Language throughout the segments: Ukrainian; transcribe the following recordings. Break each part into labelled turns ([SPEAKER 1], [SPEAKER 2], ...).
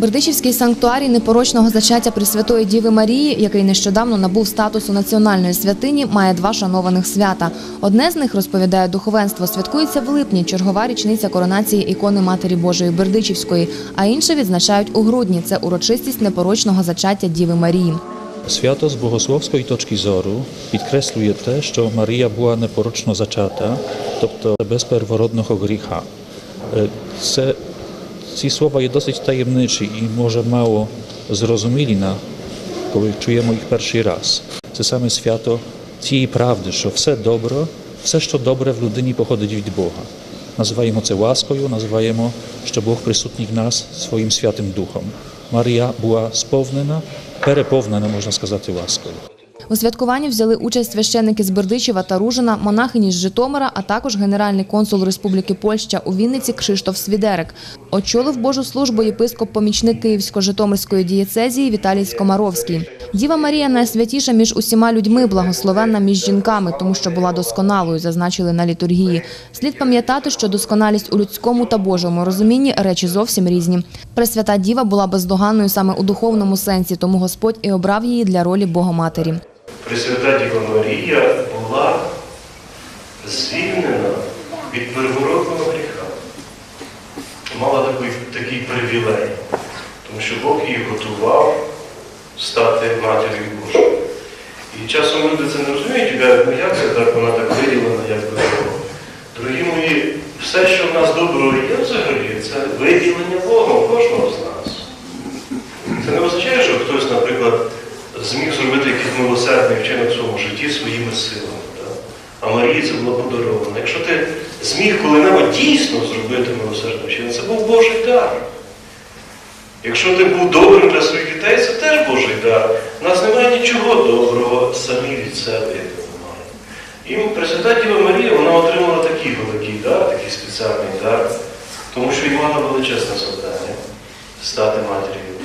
[SPEAKER 1] Бердичівський санктуарій непорочного зачаття Пресвятої Діви Марії, який нещодавно набув статусу національної святині, має два шанованих свята. Одне з них, розповідає духовенство, святкується в липні, чергова річниця коронації ікони Матері Божої Бердичівської, а інше відзначають у грудні. Це урочистість непорочного зачаття Діви Марії.
[SPEAKER 2] Свято з богословської точки зору підкреслює те, що Марія була непорочно зачата, тобто без первородного гріха. Е, Це, ці слова є досить таємничі і може мало зрозумілі, на, коли чуємо їх перший раз. Це саме свято цієї правди, що все добре, все, що добре в людині походить від Бога. Називаємо це ласкою, називаємо, що Бог присутній в нас своїм Святим Духом. Марія була сповнена, переповнена, можна сказати, ласкою.
[SPEAKER 1] У святкуванні взяли участь священники з Бердичева та Ружина, монахині з Житомира, а також генеральний консул Республіки Польща у Вінниці Кшиштоф Свідерик. Очолив Божу службу єпископ-помічник Київсько-Житомирської дієцезії Віталій Скомаровський. Діва Марія найсвятіша між усіма людьми, благословенна між жінками, тому що була досконалою, зазначили на літургії. Слід пам'ятати, що досконалість у людському та Божому розумінні речі зовсім різні. Пресвята Діва була бездоганною саме у духовному сенсі, тому Господь і обрав її для ролі Богоматері.
[SPEAKER 3] Пресвята Діва Марія була звільнена від первородного гріха. Мала такий, такий привілей, тому що Бог її готував стати матір'ю Божою. І часом люди це не розуміють, ну як це так, вона так виділена, як би того. Дорогі мої, все, що в нас доброго є взагалі, це виділення Богом кожного з нас. Це не означає, що хтось, наприклад, зміг зробити якийсь милосердний вчинок в своєму житті своїми силами. Так? А Марії це було подаровано. Якщо ти зміг коли-небудь дійсно зробити милосердний вчинок, це був Божий дар. Якщо ти був добрим для своїх дітей, це теж Божий дар. У нас немає нічого доброго самі від себе, як ми маємо. І Пресвята Діва Марія, вона отримала такий великий дар, такий спеціальний дар, тому що мала величезне завдання стати матір'ю.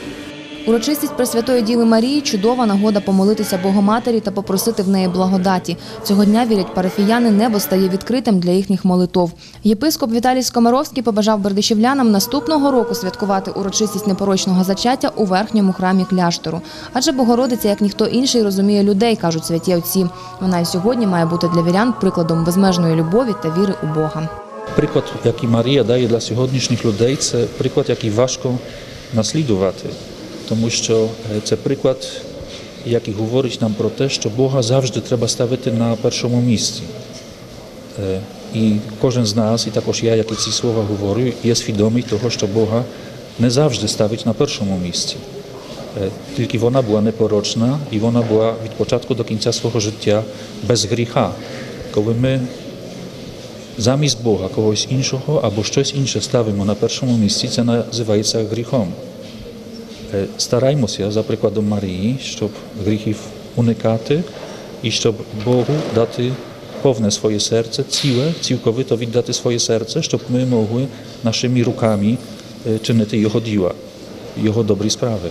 [SPEAKER 1] Урочистість Пресвятої Діви Марії чудова нагода помолитися Богоматері та попросити в неї благодаті. Цього дня вірять парафіяни, небо стає відкритим для їхніх молитов. Єпископ Віталій Скомаровський побажав бердичівлянам наступного року святкувати урочистість непорочного зачаття у верхньому храмі кляштору. Адже Богородиця, як ніхто інший, розуміє людей, кажуть святі отці. Вона і сьогодні має бути для вірян прикладом безмежної любові та віри у Бога.
[SPEAKER 2] Приклад, який Марія дає для сьогоднішніх людей, це приклад, який важко наслідувати, тому що е, це приклад, який говорить нам про те, що Бога завжди треба ставити на першому місці. Е, І кожен з нас, і також я, як і ці слова говорю, є свідомий того, що Бога не завжди ставить на першому місці. Е, Тільки вона була непорочна і вона була від початку до кінця свого життя без гріха. Коли ми замість Бога когось іншого або щось інше ставимо на першому місці, це називається гріхом. E, starajmy się, za przykładem Marii, żeby grzechów unikaty i żeby Bogu daty powne swoje serce, ciłe, całkowito oddać swoje serce, żeby my mogli naszymi rukami e, czynić Jego dzieła, Jego dobre sprawy.